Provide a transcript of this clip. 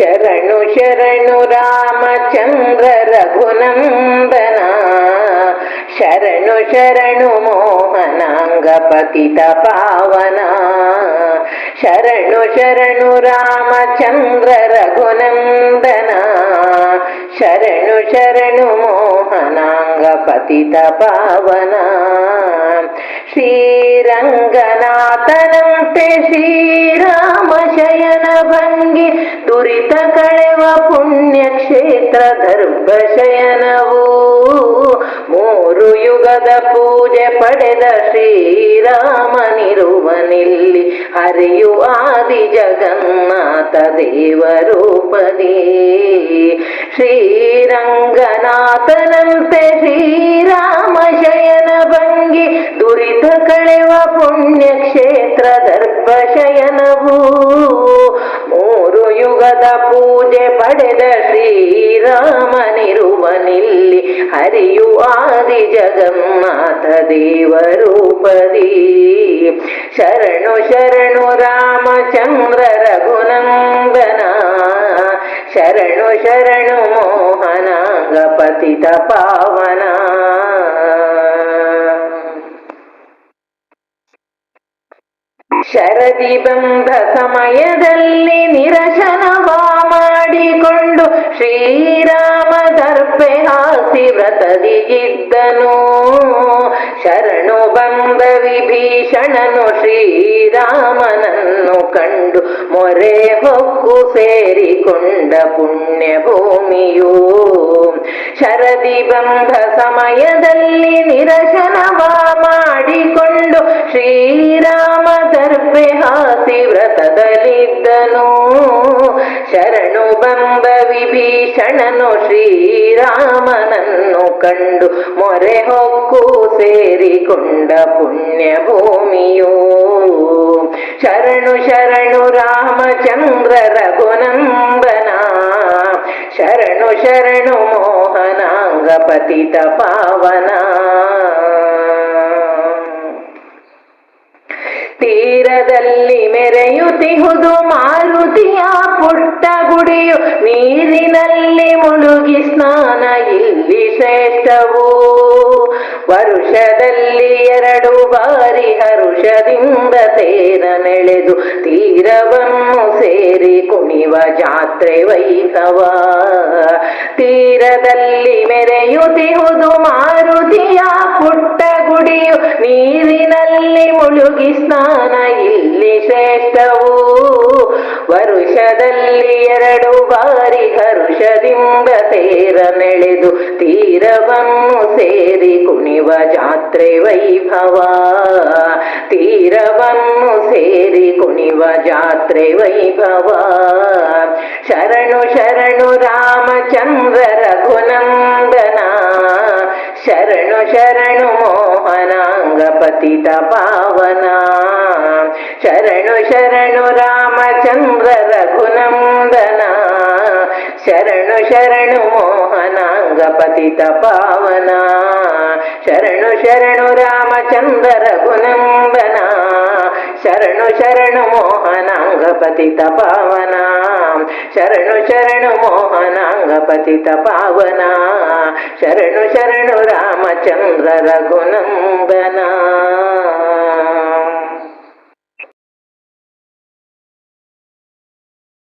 ಶರಣು ಶರಣು ರಾಮಚಂದ್ರ ರಘುನಂದನ ಶರಣು ಶರಣು ಮೋಹನಾಂಗ ಪತಿತ ಪಾವನ ಶರಣು ಶರಣು ರಾಮಚಂದ್ರ ರಘುನಂದನ ಶರಣು ಶರಣು ಮೋಹನಾಂಗ ಪತಿತ ಪಾವನ ಶ್ರೀರಂಗನಾಥನಂತೆ ಶ್ರೀರಾಮ ಶಯನ ಭಂಗಿ ದುರಿತ ಕಳೆವ ಪುಣ್ಯಕ್ಷೇತ್ರ ಗರ್ಭಶಯನವು. ಮೂರು ಯುಗದ ಪೂಜೆ ಪಡೆದ ಶ್ರೀರಾಮನಿರುವನಿಲ್ಲಿ ಹರಿಯು ಆದಿ ಜಗನ್ನಾಥ ದೇವರೂಪದಿ ಶ್ರೀರಂಗನಾಥನಂತೆ ಶ್ರೀರಾಮ ಶ್ರೀರಾಮನಿರುವನಿಲ್ಲಿ ಹರಿಯು ಆದಿ ಜಗನ್ನಾಥ ದೇವರೂಪದಿ ಶರಣು ಶರಣು ರಾಮಚಂದ್ರ ರಘುನಂದನ. ಶರಣು ಶರಣು ಮೋಹನಾಂಗ ಪತಿತ ಪಾವನ. ಶರದಿ ಬಂದ ಸಮಯದಲ್ಲಿ ಮಾಡಿಕೊಂಡು ಶ್ರೀರಾಮ ದರ್ಪೆ ಹಾಸಿ ವ್ರತದಿಗಿದ್ದನು ಶರಣು ಬಂದ ವಿಭೀಷಣನು ಶ್ರೀರಾಮನನ್ನು ಕಂಡು ಮೊರೆ ಹೊಕ್ಕು ಸೇರಿಕೊಂಡ ಪುಣ್ಯ ಭೂಮಿಯು ಶರದಿ ಬಂಧ ಸಮಯದಲ್ಲಿ ನಿರಶನವ ಮಾಡಿಕೊಂಡು ಶ್ರೀರಾಮ ವಿಭೀಷಣನು ಶ್ರೀರಾಮನನ್ನು ಕಂಡು ಮೊರೆ ಹೊಕ್ಕು ಸೇರಿಕೊಂಡ ಪುಣ್ಯ ಭೂಮಿಯು ಶರಣು ಶರಣು ರಾಮಚಂದ್ರ ರಘುನಂದನ. ಶರಣು ಶರಣು ಮೋಹನಾಂಗ ಪತಿತ ಪಾವನ. ತೀರದಲ್ಲಿ ಮೆರೆಯುತಿಹುದು ಮಾರುತಿಯ ವರುಷದಲ್ಲಿ ಎರಡು ಬಾರಿ ಹರುಷದಿಂದ ತೇರ ನೆಳೆದು ತೀರವನ್ನು ಸೇರಿ ಕುಣಿವ ಜಾತ್ರೆ ವೈಭವ. ತೀರದಲ್ಲಿ ಮೆರೆಯುತ್ತಿಹುದು ಮಾರುತಿಯ ಪುಟ್ಟ ಗುಡಿಯು ನೀರಿನಲ್ಲಿ ಮುಳುಗಿ ಸ್ನಾನ, ಇಲ್ಲಿ ಶ್ರೇಷ್ಠವು ವರುಷದಲ್ಲಿ ಎರಡು ಬಾರಿ ಹರುಷದಿಂದ ತೇರ ನೆಳೆದು ತೀರವನ್ನು ಸೇರಿ ಕುಣಿವ ಜಾತ್ರೆ ವೈಭವ. ತೀರವನ್ನು ಸೇರಿ ಕುಣಿವ ಜಾತ್ರೆ ವೈಭವ. ಶರಣು ಶರಣು ರಾಮಚಂದ್ರ ರಘುನಂದನ. ಶರಣು ಶರಣು ಮೋಹನಾಂಗ ಪತಿತ ಪಾವನ. ಶರಣು ಶರಣು ರಾಮಚಂದ್ರ ರಘುನಂದನ ಶರಣು ಶರಣು ಮೋಹನಾಂಗ ಪತಿತ ಪಾವನ ಶರಣು ಶರಣು ರಾಮಚಂದ್ರ ರಘುನಂದನ ಶರಣು ಶರಣು ಮೋಹನಾಂಗ ಪತಿತ ಪಾವನ ಶರಣು ಶರಣು ಮೋಹನಾಂಗ ಪತಿತ ಪಾವನ ಶರಣು ಶರಣು ರಾಮಚಂದ್ರ ರಘುನಂದನ